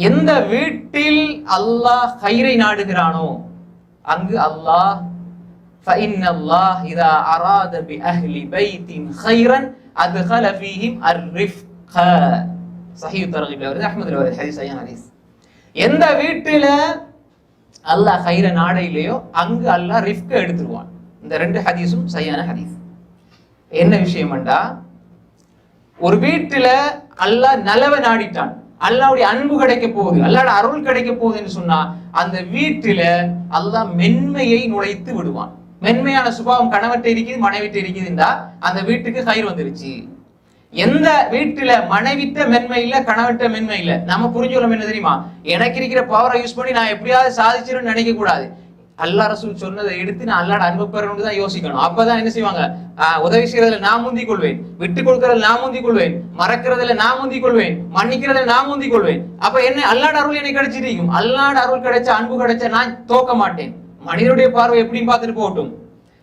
எந்த வீட்டில் அல்லாஹ் கயிறை நாடுகிறானோ அங்கு அல்லாஹ் فإن الله إذا أراد بأهل بيت خيرا أدخل فيهم الرفق صحيح الترغيب வருது அஹ்மதுல வருது ஹதீஸ் ஐயா ஹதீஸ் எந்த வீட்டுல அல்லாஹ் ஹைர நாடையிலையோ அங்கு அல்லாஹ் ரிஃப்க எடுத்துருவான் இந்த ரெண்டு ஹதீஸும் சரியான ஹதீஸ் என்ன விஷயம்டா ஒரு வீட்டுல அல்லாஹ் நலவை நாடிட்டான் அல்லாவுடைய அன்பு கிடைக்க போகுது. அல்லாட அருள் கிடைக்க போகுதுன்னு சொன்னா அந்த வீட்டுல அல்லாஹ் மென்மையை நுழைத்து விடுவான். மென்மையான சுபாவம் கணவர்கிட்ட இருக்குது மனைவிட்ட இருக்குதுண்டா அந்த வீட்டுக்கு கயிறு வந்துருச்சு. எந்த வீட்டுல மனைவிட்ட மென்மை இல்ல கணவன்கிட்ட மென்மை இல்ல நம்ம புரிஞ்சுக்கலாம் என்ன தெரியுமா? எனக்கு இருக்கிற பவரை யூஸ் பண்ணி நான் எப்படியாவது சாதிச்சிருன்னு நினைக்க கூடாது. அல்லா ரசூல் சொன்னதை எடுத்து நான் அல்லாட அன்பு பெறணும்னு தான் யோசிக்கணும். அப்பதான் என்ன செய்வாங்க? உதவி செய்யறதுல நான் முந்திக் கொள்வேன் விட்டு கொடுக்கறதுல நான் முந்திக் கொள்வேன் மறக்கிறதுல நான் முந்திக் கொள்வேன் மன்னிக்கிறதுல நான் முந்திக் கொள்வேன் அப்ப என்ன? அல்லாட அருள் எனக்கு கிடைச்சிருக்கும். அல்லாட அருள் கிடைச்ச அன்பு கிடைச்ச நான் தோக்க மாட்டேன். மனிதனுடைய பார்வை எப்படின்னு பார்த்துட்டு போகட்டும்.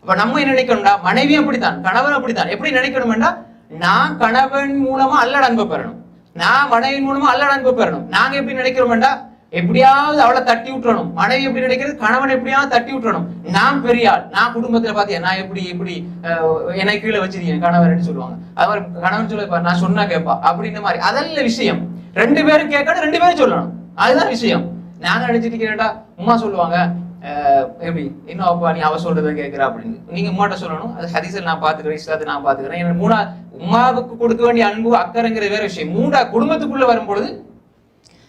அப்ப நம்ம என்ன நினைக்கணும்டா? மனைவி அப்படித்தான் கணவன் அப்படித்தான். எப்படி நினைக்கணும்டா நான் கணவன் மூலமா அல்லாட அன்பு பெறணும். நான் மனைவி மூலமா அல்லாட அன்பு பெறணும். நாங்க எப்படி நினைக்கிறோம்டா எப்படியாவது அவளை தட்டி விட்டுறணும். மனைவி எப்படி நினைக்கிறது? கணவன் எப்படியாவது தட்டி விட்டுறணும். நான் பெரிய ஆள். நான் குடும்பத்துல பாத்தியா நான் எப்படி எப்படி அஹ், என்னை கீழே வச்சிருக்கேன் கணவன் சொல்லுவாங்க. அது மாதிரி கணவன் சொல்ல நான் சொன்னா கேட்பா அப்படின்ற மாதிரி. அதல்ல விஷயம். ரெண்டு பேரும் கேட்கணும் ரெண்டு பேரும் சொல்லணும். அதுதான் விஷயம். நாங்க நினைச்சிட்டு இருக்கிறேன்டா உமா சொல்லுவாங்க எப்படி இன்னும் அப்பா நீ அவ சொல்றதை கேட்கிற அப்படின்னு. நீங்க உமாட்ட சொல்லணும். அது ஹரிசல் நான் பாத்துக்கிறேன் இஸ்லாத்தை நான் பாத்துக்கிறேன் என்ன மூணா உமாவுக்கு கொடுக்க வேண்டிய அன்பு அக்கறைங்கிற வேற விஷயம். மூடா குடும்பத்துக்குள்ள வரும்பொழுது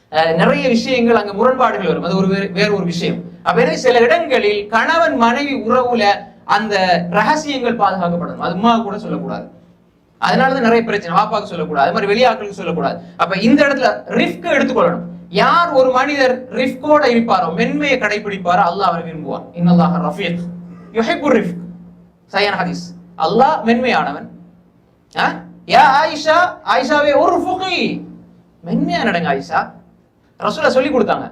நிறைய விஷயங்கள் அங்க முரண்பாடுகள் வரும். அது ஒரு வேறு- வேற ஒரு விஷயம். அப்ப எனவே சில இடங்களில் கணவன் மனைவி உறவுல அந்த ரகசியங்கள் பாதுகாக்கப்படணும். அது உமா கூட சொல்லக்கூடாது. அதனாலதான் நிறைய பிரச்சனை. பாப்பாக்கு சொல்லக்கூடாது. அது மாதிரி வெளியாக்களுக்கு சொல்லக்கூடாது. அப்ப இந்த இடத்துல ரிஸ்க் எடுத்துக்கொள்ளணும். யார் ஒரு மனிதர் ரிஃப்கோட இருப்பாரோ மென்மையை கடைபிடிப்பாரோ அல்லாஹ் அவரை விரும்புவார் இன்னல்லாஹ் ரஃபீக். யுஹிப்பு ரிஃப்க் சையன் ஹதீஸ். அல்லாஹ் மென்மையானவன். ஆ? யா ஆயிஷா ஆயிஷாவே ஒரு ஃபுகி. மென்மையா நடங்க ஆயிஷா. ரசூலா சொல்லி கொடுத்தாங்க.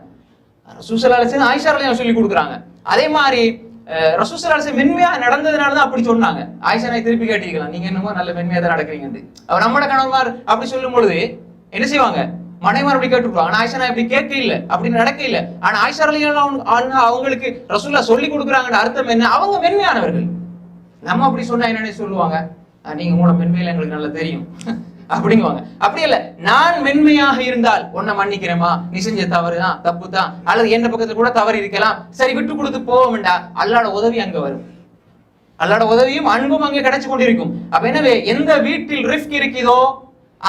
ரசூசல்லா அலிசன் ஆயிஷா சொல்லி கொடுக்குறாங்க. அதே மாதிரி அஹ், ரசூசல்லா மென்மையா நடந்ததுனால தான் அப்படி சொன்னாங்க. ஆயிஷா நான் திருப்பி கேட்டிருக்கலாம் நீங்க என்னமோ நல்ல மென்மையா தான் நடக்கிறீங்க அவர் நம்மட கணவன்மார் அப்படி சொல்லும் பொழுது என்ன செய்வாங்க? மனைவார் அப்படி கேட்டுருப்பாங்க ஆனா ஆயிஷா இப்படி கேட்க இல்ல. அப்படி நடக்க இல்ல. ஆனா ஆயிஷா அவங்களுக்கு ரசூல்லா சொல்லி கொடுக்குறாங்கன்னு அர்த்தம் என்ன? அவங்க மென்மையானவர்கள். நம்ம அப்படி சொன்னா என்னன்னு சொல்லுவாங்க? நீங்க மூட மென்மையில எங்களுக்கு நல்லா தெரியும். அப்படிங்குவாங்க. அப்படி இல்ல நான் மென்மையாக இருந்தால் உன்னை மன்னிக்கிறேமா நீ செஞ்ச தவறுதான் தப்பு தான். அல்லது என்ன பக்கத்துல கூட தவறு இருக்கலாம். சரி விட்டு கொடுத்து போக வேண்டாம் அல்லாட உதவி அங்க வரும். அல்லாட உதவியும் அன்பும் அங்கே கிடைச்சு கொண்டிருக்கும். அப்ப எனவே எந்த வீட்டில் ரிஸ்க் இருக்குதோ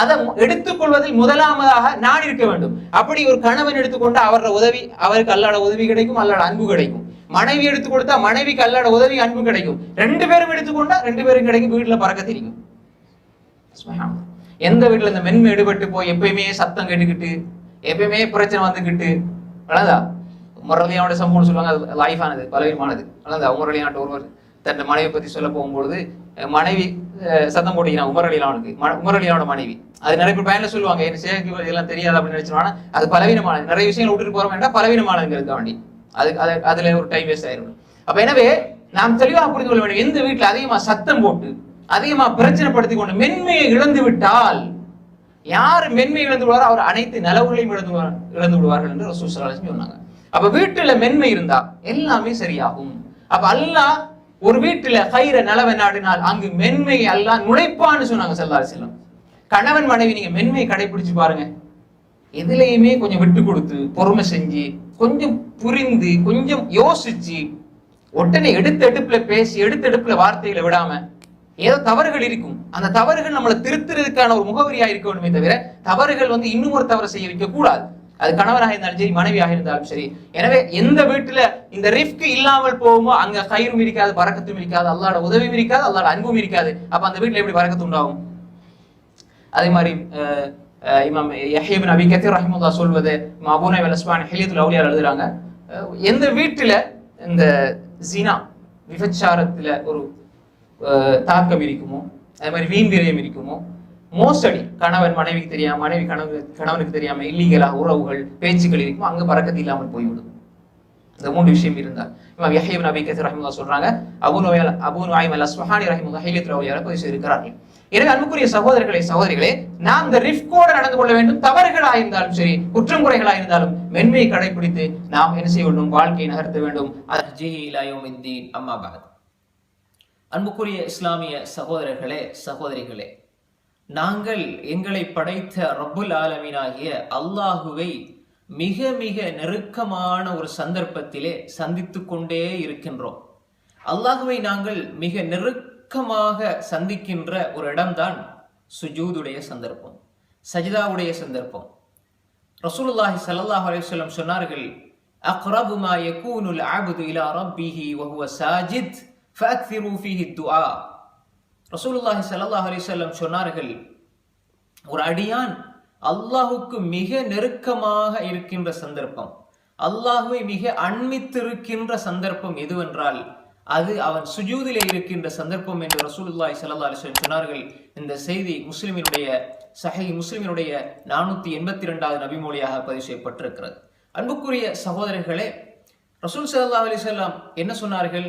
அதை எடுத்துக்கொள்வதில் முதலாமதாக நான் இருக்க வேண்டும். அப்படி ஒரு கணவன் எடுத்துக்கொண்டு அவரோட உதவி அவருக்கு அல்லாட உதவி கிடைக்கும் அல்லாட அன்பு கிடைக்கும். மனைவி எடுத்து கொடுத்தா மனைவிக்கு அல்லாட உதவி அன்பு கிடைக்கும். ரெண்டு பேரும் எடுத்துக்கொண்டா ரெண்டு பேரும் கிடைக்கும் வீட்டுல பறக்க தெரியும். எந்த வீட்டில் இந்த மென்மை எடுபட்டு போய் எப்பயுமே சத்தம் கேட்டுக்கிட்டு எப்பயுமே பிரச்சனை வந்துக்கிட்டு வளர்ந்தா முரளியானோட சம்பவம் சொல்லுவாங்க அது லைஃப் ஆனது பலவீனமானது. வளர்ந்தா உமரளியாட்ட ஒருவர் தன் மனைவி பற்றி சொல்ல போகும்பொழுது மனைவி சத்தம் போட்டிக்கிறான் உமரளியானுக்கு உமரளியானோட மனைவி. அது நிறைய பேர் பயனில் சொல்லுவாங்க எனக்கு இதெல்லாம் தெரியாது? அப்படின்னு நினைச்சிருவாங்க. அது பலவீனமானது. நிறைய விஷயங்கள் விட்டுட்டு போகிறோம் வேண்டாம் பலவீனமானதுங்கிறது வேண்டி. அது அது அதில் ஒரு டைம் வேஸ்ட் ஆயிடும் அப்போ எனவே நாம் தெளிவாக புரிந்து கொள்ள வேண்டும் எந்த வீட்டில் அதிகமாக சத்தம் போட்டு அதிகமா பிரச்சனைப்படுத்தி கொண்டு மென்மையை இழந்து விட்டால் யார் மென்மை இழந்து விடுவாரோ அவர் அனைத்து நலவுகளையும் இழந்து இழந்து விடுவார்கள் என்று ரசூல் ஸல்லல்லாஹு சொன்னாங்க. அப்ப வீட்டுல மென்மை இருந்தா எல்லாமே சரியாகும். அப்ப அல்லாஹ் ஒரு வீட்டுல கயிற நலவை நாடினால் அங்கு மென்மை அல்லாஹ் நுழைப்பான்னு சொன்னாங்க ஸல்லல்லாஹு செல்லம் கணவன் மனைவி நீங்க மென்மையை கடைபிடிச்சு பாருங்க. எதுலையுமே கொஞ்சம் விட்டு கொடுத்து பொறுமை செஞ்சு கொஞ்சம் புரிந்து கொஞ்சம் யோசிச்சு உடனே எடுத்த எடுப்புல பேசி எடுத்த எடுப்புல வார்த்தைகளை விடாம ஏதோ தவறுகள் இருக்கும். அந்த தவறுகள் நம்மளை திருத்துறதுக்கான ஒரு முகவரியா இருக்க வேண்டுமே தவிர தவறுகள் வந்து இன்னும் ஒரு தவறு செய்ய வைக்க கூடாது அது கணவராக இருந்தாலும் சரி மனைவியாக இருந்தாலும் சரி. எனவே எந்த வீட்டுல இந்த ரிஸ்க் இல்லாமல் போகுமோ அங்க கயிறும் இருக்காது பறக்கத்தும் இருக்காது அல்லாட உதவியும் இருக்காது அல்லாட அன்பும் இருக்காது அப்ப அந்த வீட்டுல எப்படி பறக்கத்து உண்டாகும்? அதே மாதிரி இமாம் யஹ்யபின் அபி கத்தீர் ரஹிமுல்லா சொல்வது மபூனை வலஸ்மான் நைவல் லவுலியார் அவுலியார் எழுதுறாங்க எந்த வீட்டுல இந்த ஜினா விபச்சாரத்துல ஒரு தாக்கம் இருக்குமோ? அதே மாதிரி வீண் விரயம் இருக்குமோ? மோசடி கணவன் மனைவிக்கு தெரியாம மனைவி கணவன் கணவனுக்கு தெரியாம இல்லீகலா உறவுகள் பேச்சுக்கள் இருக்குமோ அங்க பறக்கத்து இல்லாமல் போய்விடும். இந்த மூன்று விஷயம் இருந்தால். இமாம் யஹ்யா நபி கசர் ரஹிமுல்லா சொல்றாங்க அபு நோயால் அபு நுஐம் அல் சுஹானி ரஹிமுல்லா ஹிலியத்துல் அவுலியார் பதிவு செய்திருக்கிறார்கள் எனவே அன்புக்குரிய சகோதரர்களே சகோதரிகளே நாம் இந்த ரிஃப்கோட நடந்து கொள்ள வேண்டும். தவறுகளா இருந்தாலும் சரி குற்றம் குறைகளா இருந்தாலும் மென்மையை கடைபிடித்து நாம் என்ன செய்ய வேண்டும்? வாழ்க்கையை நகர்த்த வேண்டும். ஜிஹி இலாயோமித்தீன் அம்மா பாத். அன்புக்குரிய இஸ்லாமிய சகோதரர்களே சகோதரிகளே நாங்கள் எங்களை படைத்த ரப்புல் ஆலமீனாகிய அல்லாஹுவை மிக மிக நெருக்கமான ஒரு சந்தர்ப்பத்திலே சந்தித்து கொண்டே இருக்கின்றோம். அல்லாஹுவை நாங்கள் மிக நெருக்கமாக சந்திக்கின்ற ஒரு இடம்தான் சுஜூதுடைய சந்தர்ப்பம் சஜிதாவுடைய சந்தர்ப்பம். ரசூலுல்லாஹி சல்லாஹ் அலைஹி வஸல்லம் சொன்னார்கள் அக்ரபுமா யகூனுல் ஆபுது இலா ரப்பிஹி வஹுவ சாஜித் துஆ ரசூலுல்லாஹி சல்லாஹ் அலிசல்லம் சொன்னார்கள் ஒரு அடியான் அல்லாஹுக்கு மிக நெருக்கமாக இருக்கின்ற சந்தர்ப்பம் அல்லாஹுவை மிக அண்மித்திருக்கின்ற சந்தர்ப்பம் எதுவென்றால் அது அவன் சுஜூதிலே இருக்கின்ற சந்தர்ப்பம் என்று ரசூலுல்லாஹி சல்லா அலைஹி சொன்னார்கள். இந்த செய்தி முஸ்லிமினுடைய சஹை முஸ்லிமினுடைய நானூற்றி எண்பத்தி ரெண்டாவது நபிமொழியாக பதிவு செய்யப்பட்டிருக்கிறது. அன்புக்குரிய சகோதரர்களே ரசூல் சல்லா அலிசல்லாம் என்ன சொன்னார்கள்?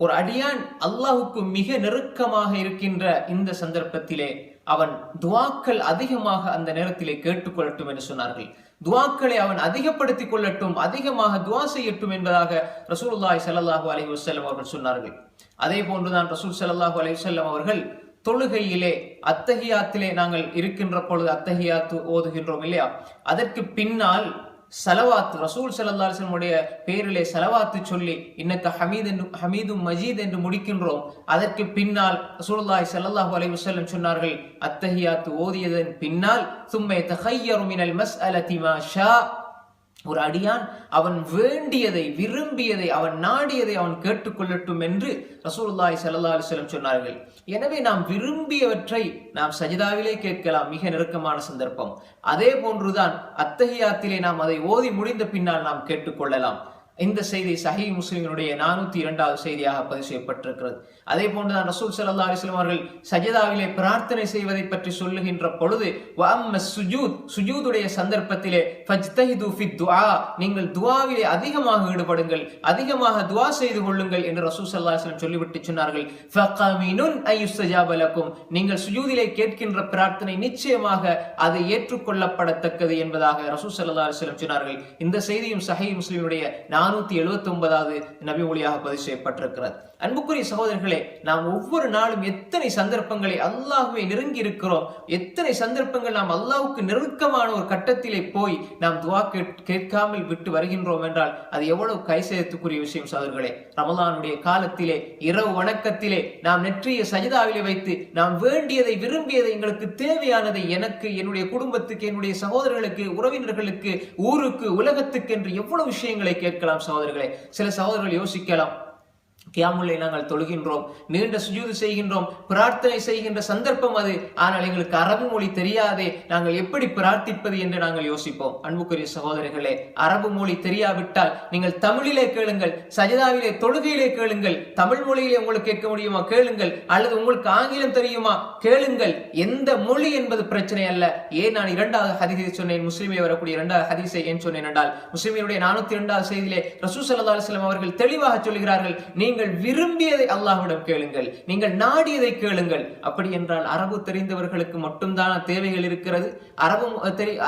ஒரு அடியான் அல்லாஹுக்கு மிக நெருக்கமாக இருக்கின்ற இந்த சந்தர்ப்பத்திலே அவன் துவாக்கள் அதிகமாக அந்த நேரத்திலே கேட்டுக்கொள்ளட்டும் என்று சொன்னார்கள். துவாக்களை அவன் அதிகப்படுத்திக் கொள்ளட்டும் அதிகமாக துவா செய்யட்டும் என்பதாக ரசூலுல்லாஹி சல்லாஹூ அலி வசல்லம் அவர்கள் சொன்னார்கள். அதே போன்றுதான் ரசூல் சல்லாஹூ அலி வல்லம் அவர்கள் தொழுகையிலே அத்தகையாத்திலே நாங்கள் இருக்கின்ற பொழுது அத்தகையாத்து ஓதுகின்றோம் இல்லையா? அதற்கு பின்னால் சலவாத் ரசூல் ஸல்லல்லாஹு அலைஹி பேரிலே செலவாத்து சொல்லி இன்னக்கு ஹமீத் என்று ஹமீதும் மஜீத் என்று முடிக்கின்றோம். அதற்கு பின்னால் ரசூலுல்லாஹி ஸல்லல்லாஹு அலைஹி வசல்லம் சொன்னார்கள் அத்தஹியாத்து ஓதியதன் பின்னால் சும்மை தஹய்யரு மஸ் அலதிமா ஷா ஒரு அடியான் அவன் வேண்டியதை விரும்பியதை அவன் நாடியதை அவன் கேட்டுக்கொள்ளட்டும் என்று ரசூல்லாய் ஸல்லல்லாஹு அலைஹி சொன்னார்கள். எனவே நாம் விரும்பியவற்றை நாம் சஜிதாவிலே கேட்கலாம். மிக நெருக்கமான சந்தர்ப்பம். அதே போன்றுதான் அத்தகையாத்திலே நாம் அதை ஓதி முடிந்த பின்னால் நாம் கேட்டுக்கொள்ளலாம். இந்த செய்தி சஹி முஸ்லிம்களுடைய நானூத்தி இரண்டாவது செய்தியாக பதிவு செய்யப்பட்டிருக்கிறது. அதே போன்றுதான் ரசூல் சல்லா அலிஸ்லாம் அவர்கள் சஜிதாவிலே பிரார்த்தனை செய்வதை பற்றி சொல்லுகின்ற பொழுது சுஜூத் சுஜூதுடைய சந்தர்ப்பத்திலே நீங்கள் துவாவிலே அதிகமாக ஈடுபடுங்கள் அதிகமாக துவா செய்து கொள்ளுங்கள் என்று ரசூல் சல்லா அலிஸ்லாம் சொல்லிவிட்டு சொன்னார்கள். நீங்கள் சுஜூதிலே கேட்கின்ற பிரார்த்தனை நிச்சயமாக அது ஏற்றுக்கொள்ளப்படத்தக்கது என்பதாக ரசூல் சல்லா அலிஸ்லாம் சொன்னார்கள். இந்த செய்தியும் சஹி முஸ்லிமுடைய நானூத்தி எழுபத்தி ஒன்பதாவது நபி மொழியாக பதிவு செய்யப்பட்டிருக்கிறது. அன்புக்குரிய சகோதரர்களே நாம் ஒவ்வொரு நாளும் எத்தனை சந்தர்ப்பங்களை அல்லாஹுவை நெருங்கி இருக்கிறோம் எத்தனை சந்தர்ப்பங்கள் நாம் அல்லாஹ்வுக்கு நெருக்கமான ஒரு கட்டத்திலே போய் நாம் துவா கேட்காமல் விட்டு வருகின்றோம் என்றால் அது எவ்வளவு கைசேதத்துக்குரிய விஷயம் சகோதரர்களே. ரமலானுடைய காலத்திலே இரவு வணக்கத்திலே நாம் நெற்றிய சஜிதாவிலே வைத்து நாம் வேண்டியதை விரும்பியதை எங்களுக்கு தேவையானதை எனக்கு என்னுடைய குடும்பத்துக்கு என்னுடைய சகோதரர்களுக்கு உறவினர்களுக்கு ஊருக்கு உலகத்துக்கு என்று எவ்வளவு விஷயங்களை கேட்கலாம். சகோதரர்களே சில சகோதரர்கள் யோசிக்கலாம். கியாமுல்லை நாங்கள் தொழுகின்றோம் நீண்ட சுஜூது செய்கின்றோம் பிரார்த்தனை செய்கின்ற சந்தர்ப்பம் அது. ஆனால் எங்களுக்கு அரபு மொழி தெரியாதே நாங்கள் எப்படி பிரார்த்திப்பது என்று நாங்கள் யோசிப்போம். அன்புக்குரிய சகோதரர்களே அரபு மொழி தெரியாவிட்டால் நீங்கள் தமிழிலே கேளுங்கள் சஜிதாவிலே தொழுகையிலே கேளுங்கள் தமிழ் மொழியிலே உங்களுக்கு கேட்க முடியுமா? கேளுங்கள். அல்லது உங்களுக்கு ஆங்கிலம் தெரியுமா? கேளுங்கள். எந்த மொழி என்பது பிரச்சனை அல்ல. ஏன் நான் இரண்டாவது ஹதிசை சொன்னேன்? முஸ்லிமே வரக்கூடிய இரண்டாவது ஹதிசை ஏன் சொன்னேன் என்றால் முஸ்லிமினுடைய நானூத்தி இரண்டாவது செய்தியிலே ரசூ சல்லா அலுவலம் அவர்கள் தெளிவாக சொல்கிறார்கள் நீங்கள் நீங்கள் விரும்பியதை அல்லாஹ்விடம் கேளுங்கள். நீங்கள் நாடியதை கேளுங்கள். அப்படி என்றால் அரபு தெரிந்தவர்களுக்கு மட்டும்தான தேவைகள் இருக்கிறது? அரபு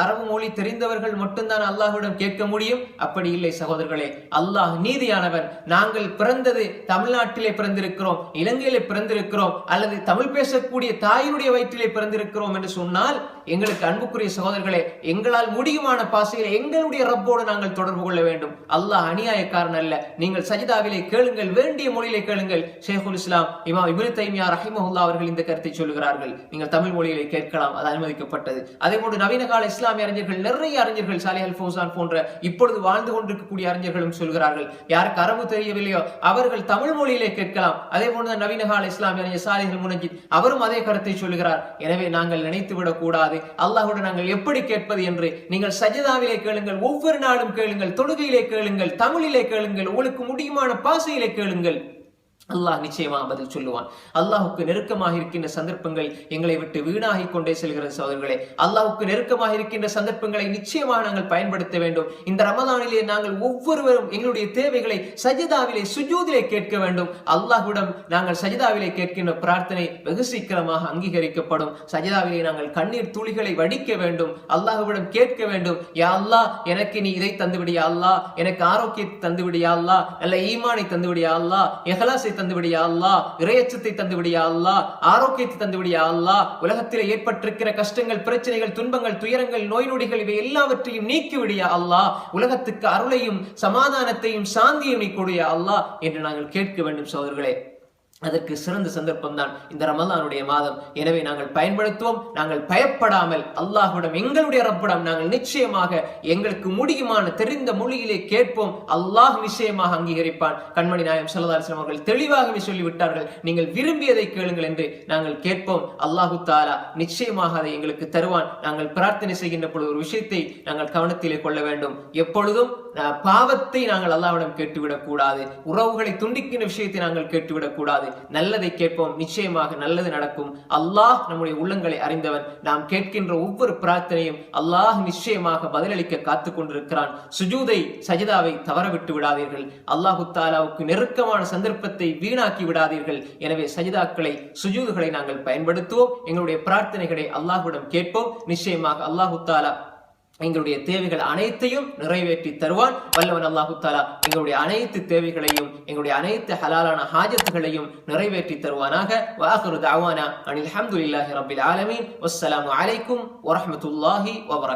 அரபு மொழி தெரிந்தவர்கள் மட்டும்தான் அல்லாஹ்விடம் கேட்க முடியும்? அப்படி இல்லை சகோதரர்களே அல்லாஹ் நீதியானவன். நாங்கள் பிறந்தது தமிழ்நாட்டிலே பிறந்திருக்கிறோம் இலங்கையிலே பிறந்திருக்கிறோம் அல்லது தமிழ் பேசக்கூடிய தாயினுடைய வயிற்றிலே பிறந்திருக்கிறோம் என்று சொன்னால் எங்களுக்கு அன்புக்குரிய சகோதரர்களே எங்களால் முடியுமான பாசையில் எங்களுடைய ரப்போடு நாங்கள் தொடர்பு கொள்ள வேண்டும். அல்லாஹ் அநியாயக்காரன் அல்ல. நீங்கள் சஜிதாவிலே கேளுங்கள் வேண்டும் இரண்டிய மொழியிலே கேளுங்கள். ஷேகுல் இஸ்லாம் இமாம் இப்னு தைமியா ரஹிமஹுல்லா அவர்கள் இந்த கருத்தை சொல்லுகிறார்கள். நீங்கள் தமிழ் மொழியிலே கேட்கலாம் அது அனுமதிக்கப்பட்டது. அதே போன்று நவீன கால இஸ்லாமிய அறிஞர்கள் நிறைய அறிஞர்கள் சாலி அல் ஃபோசான் போன்ற இப்பொழுது வாழ்ந்து கொண்டிருக்கக்கூடிய அறிஞர்களும் சொல்கிறார்கள். யாருக்கு அரபு தெரியவில்லையோ அவர்கள் தமிழ் மொழியிலே கேட்கலாம். அதே போன்று நவீன கால இஸ்லாமிய அறிஞர் சாலிஹல் முனஜித் அவரும் அதே கருத்தை சொல்லுகிறார். எனவே நாங்கள் நினைத்து விடக்கூடாது. கூடாது நாங்கள் எப்படி கேட்பது என்று நீங்கள் சஜிதாவிலே கேளுங்கள் ஒவ்வொரு நாளும் கேளுங்கள் தொழுகையிலே கேளுங்கள் தமிழிலே கேளுங்கள் உங்களுக்கு முடியுமான பாசையிலே கேளுங்கள். பாருங்கள் அல்லாஹ் நிச்சயமா பதில் சொல்லுவான். அல்லாஹுக்கு நெருக்கமாக இருக்கின்ற சந்தர்ப்பங்கள் எங்களை விட்டு வீணாகி கொண்டே செல்கிற சோதர்களே அல்லாஹுக்கு நெருக்கமாக இருக்கின்ற சந்தர்ப்பங்களை நிச்சயமாக நாங்கள் பயன்படுத்த வேண்டும். இந்த ரமதானிலே நாங்கள் ஒவ்வொருவரும் எங்களுடைய தேவைகளை சஜிதாவிலே சுஜூதிலே கேட்க வேண்டும். அல்லாஹுடன் நாங்கள் சஜிதாவிலே கேட்கின்ற பிரார்த்தனை வெகு சீக்கிரமாக அங்கீகரிக்கப்படும். சஜிதாவிலே நாங்கள் கண்ணீர் துளிகளை வடிக்க வேண்டும். அல்லாஹ்விடம் கேட்க வேண்டும். யா அல்லாஹ் எனக்கு நீ இதை தந்துவிடியா அல்லாஹ். எனக்கு ஆரோக்கியத்தை தந்துவிடியா அல்லா நல்ல ஈமானை தந்துவிடியா அல்லாஹ். எஹலாசை தந்துவிடியா அல்லா இறையச்சத்தை தந்துவிடியா அல்லாஹ். ஆரோக்கியத்தை தந்துவிடியா அல்லாஹ். உலகத்தில் ஏற்பட்டிருக்கிற கஷ்டங்கள் பிரச்சனைகள் துன்பங்கள் துயரங்கள் நோய் நொடிகள் இவை எல்லாவற்றையும் நீக்கிவிடியா அல்லாஹ். உலகத்துக்கு அருளையும் சமாதானத்தையும் சாந்தியும் நீ கொடுயா அல்லாஹ் என்று நாங்கள் கேட்க வேண்டும் சோதர்களே அதற்கு சிறந்த சந்தர்ப்பம் தான் இந்த ரமலானுடைய மாதம். எனவே நாங்கள் பயன்படுத்துவோம் நாங்கள் பயப்படாமல் அல்லாஹ்விடம் எங்களுடைய ரப்பிடம் நாங்கள் நிச்சயமாக எங்களுக்கு முடியுமான தெரிந்த மொழியிலே கேட்போம். அல்லாஹ் நிச்சயமாக அங்கீகரிப்பான். கண்மணி நாயம் சல்லதாஸ்லாம் அவர்கள் தெளிவாகவே சொல்லிவிட்டார்கள். நீங்கள் விரும்பியதை கேளுங்கள் என்று நாங்கள் கேட்போம். அல்லாஹு தாலா நிச்சயமாக அதை எங்களுக்கு தருவான். நாங்கள் பிரார்த்தனை செய்கின்ற பொழுது ஒரு விஷயத்தை நாங்கள் கவனத்திலே கொள்ள வேண்டும். எப்பொழுதும் அஹ், பாவத்தை நாங்கள் அல்லாவிடம் கேட்டுவிடக் கூடாது உறவுகளை துண்டிக்கின்ற விஷயத்தை நாங்கள் கேட்டுவிடக் கூடாது நல்லதை கேட்போம் நிச்சயமாக நல்லது நடக்கும். அல்லாஹ் நம்முடைய உள்ளங்களை அறிந்தவன். நாம் கேட்கின்ற ஒவ்வொரு பிரார்த்தனையும் அல்லாஹ் நிச்சயமாக பதிலளிக்க காத்து கொண்டிருக்கிறான் சுஜூதை சஜிதாவை தவறவிட்டு விடாதீர்கள். அல்லாஹு தாலாவுக்கு நெருக்கமான சந்தர்ப்பத்தை வீணாக்கி விடாதீர்கள். எனவே சஜிதாக்களை சுஜூதுகளை நாங்கள் பயன்படுத்துவோம். எங்களுடைய பிரார்த்தனைகளை அல்லாஹுடன் கேட்போம். நிச்சயமாக அல்லாஹு தாலா எங்களுடைய தேவைகள் அனைத்தையும் நிறைவேற்றி தருவான். வல்லவன் அல்லாஹு தாலா எங்களுடைய அனைத்து தேவைகளையும் எங்களுடைய அனைத்து ஹலாலான ஹாஜத்துகளையும் நிறைவேற்றி தருவானாக. வாஹிரு தாவானா அனில் ஹம்துலில்லாஹி ரபில் ஆலமீன். வஸ்ஸலாமு அலைக்கும் வரமத்துல்லாஹி வபரக்